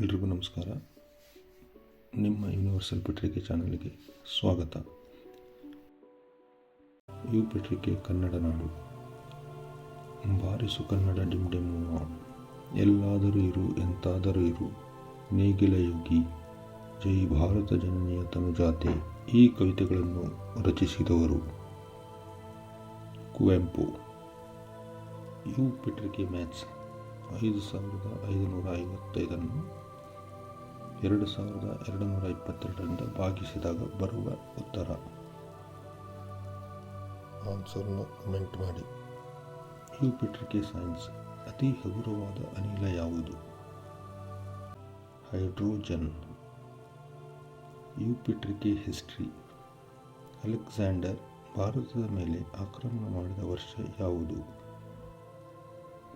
ಎಲ್ರಿಗೂ ನಮಸ್ಕಾರ. ನಿಮ್ಮ ಯೂನಿವರ್ಸಲ್ ಪತ್ರಿಕೆ ಚಾನಲ್ಗೆ ಸ್ವಾಗತ. ಯು ಪತ್ರಿಕೆ ಕನ್ನಡ ನಾಡು. ಬಾರಿಸು ಕನ್ನಡ ಡಿಮ್ ಡಿಮ್ ಎಲ್ಲಾದರೂ ಇರು, ಎಂತಾದರೂ ಇರು. ನೇಗಿಲ ಯೋಗಿ. ಜೈ ಭಾರತ ಜನನಿಯ ತನುಜಾತೆ. ಈ ಕವಿತೆಗಳನ್ನು ರಚಿಸಿದವರು ಕುವೆಂಪು. ಯು ಪತ್ರಿಕೆ ಮ್ಯಾಥ್ಸ್ ಐದು ಸಾವಿರದ ಐದುನೂರ ಐವತ್ತೈದನ್ನು ಎರಡು ಸಾವಿರದ ಎರಡು ಇಪ್ಪತ್ತೆರಡರಿಂದ ಭಾಗಿಸಿದಾಗ ಬರುವ ಉತ್ತರ. ಆನ್ಸರ್ನ ಕಮೆಂಟ್ ಮಾಡಿ. ಪೆಟ್ರಿಕೆ ಸೈನ್ಸ್ ಅತಿ ಹಗುರವಾದ ಅನಿಲ ಯಾವುದು? ಹೈಡ್ರೋಜನ್ ಯು ಪೆಟ್ರಿಕೆ ಹಿಸ್ಟ್ರಿ ಅಲೆಕ್ಸಾಂಡರ್ ಭಾರತದ ಮೇಲೆ ಆಕ್ರಮಣ ಮಾಡಿದ ವರ್ಷ ಯಾವುದು?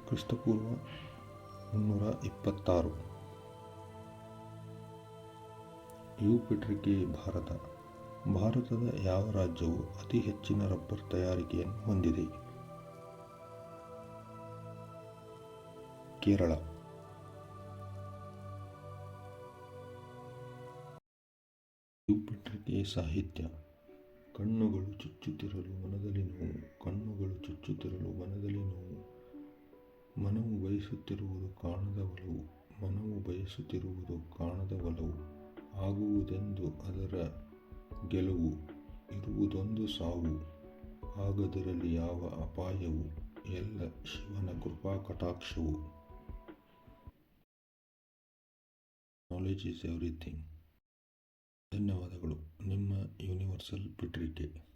ಕ್ರಿಸ್ತಪೂರ್ವ ಮುನ್ನೂರ ಇಪ್ಪತ್ತಾರು. ಯು ಪೆಟ್ರಿಕೆ ಭಾರತ. ಭಾರತದ ಯಾವ ರಾಜ್ಯವು ಅತಿ ಹೆಚ್ಚಿನ ರಬ್ಬರ್ ತಯಾರಿಕೆಯನ್ನು ಹೊಂದಿದೆ? ಕೇರಳ. ಯುಪಿಟ್ರಿಕೆ ಸಾಹಿತ್ಯ. ಕಣ್ಣುಗಳು ಚುಚ್ಚುತ್ತಿರಲು ಮನದಲ್ಲಿ ನೋವು, ಕಣ್ಣುಗಳು ಚುಚ್ಚುತ್ತಿರಲು ಮನದಲ್ಲಿ ನೋವು. ಮನವು ಬಯಸುತ್ತಿರುವುದು ಕಾಣದ ಒಲವು, ಮನವು ಬಯಸುತ್ತಿರುವುದು ಕಾಣದ ಒಲವು. ಆಗುವುದೆಂದು ಅದರ ಗೆಲುವು ಇರುವುದೊಂದು ಸಾವು. ಆಗದಿರಲಿ ಯಾವ ಅಪಾಯವು? ಎಲ್ಲ ಶಿವನ ಕೃಪಾ ಕಟಾಕ್ಷವು ನಾಲೆಜ್ ಈಸ್ ಎವ್ರಿಥಿಂಗ್ ಧನ್ಯವಾದಗಳು. ನಿಮ್ಮ ಯೂನಿವರ್ಸಲ್ ಪಿಟ್ರಿಕೆ